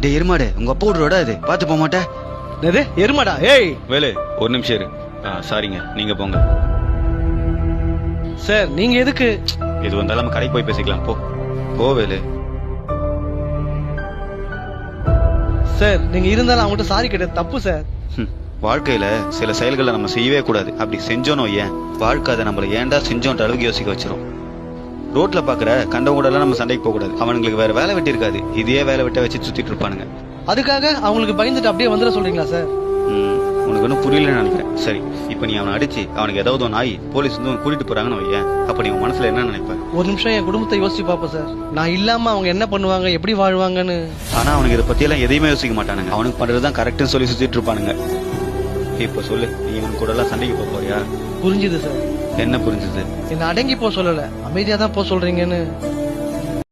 டேய் எருமாடு உங்க அப்பா விடுறோட அது பாத்து போக மாட்டே என்னது? எருமாடா? ஏய்! வேலு ஒரு நிமிஷம் இரு. ஆ, சாரிங்க நீங்க போங்க. சார் நீங்க எதுக்கு? எது வந்தாலும் நம்ம கடைக்கு போய் பேசிக்கலாம். போ. போ வேலு. சார் நீங்க இருந்தாலும் அவங்ககிட்ட சாரி கிடையாது தப்பு சார். ஹம், வாழ்க்கையில சில செயல்களை நம்ம செய்யவே கூடாது. அப்படி செஞ்சோனோ ஏன் வாழ்க்கை அதை நம்மள ஏன்டா செஞ்சோன்ற அளவுக்கு யோசிக்க வச்சிரும். ரோட்ல பாக்குற கண்டவங்க கூட எல்லாம் நம்ம சண்டைக்கு போக கூடாது அவனுங்களுக்கு வேற வேலை வெட்டி இருக்காது இதே வேலை வெட்ட வச்சு சுத்திட்டு இருப்பானுங்க. அதுக்காக அவங்களுக்கு பயந்துட்டு அப்படியே வந்துட சொல்றீங்களா சார்? உனக்கு ஒன்றும் புரியலன்னு நினைக்கிறேன். சரி இப்போ நீ அவனை அடிச்சு அவனுக்கு ஏதாவது ஒன்று ஆகி போலீஸ் வந்து கூட்டிட்டு போறாங்கன்னு வையேன். அப்ப நீ உன் மனசுல என்ன நினைப்ப? ஒரு நிமிஷம் என் குடும்பத்தை யோசிச்சு பாப்போம் சார். நான் இல்லாம அவங்க என்ன பண்ணுவாங்க எப்படி வாழ்வாங்கன்னு. ஆனா அவனுக்கு இதை பத்தி எல்லாம் எதையுமே யோசிக்க மாட்டானுங்க. அவனுக்கு பண்றதுதான் கரெக்ட்னு சொல்லி சுத்திட்டு இருப்பானுங்க. இப்போ சொல்லு நீ இவன் கூட எல்லாம் சண்டைக்கு போறியா? புரிஞ்சுது சார். என்ன புரிஞ்சது? என்ன அடங்கி போக சொல்லல. அமைதியா தான் போக சொல்றீங்கன்னு.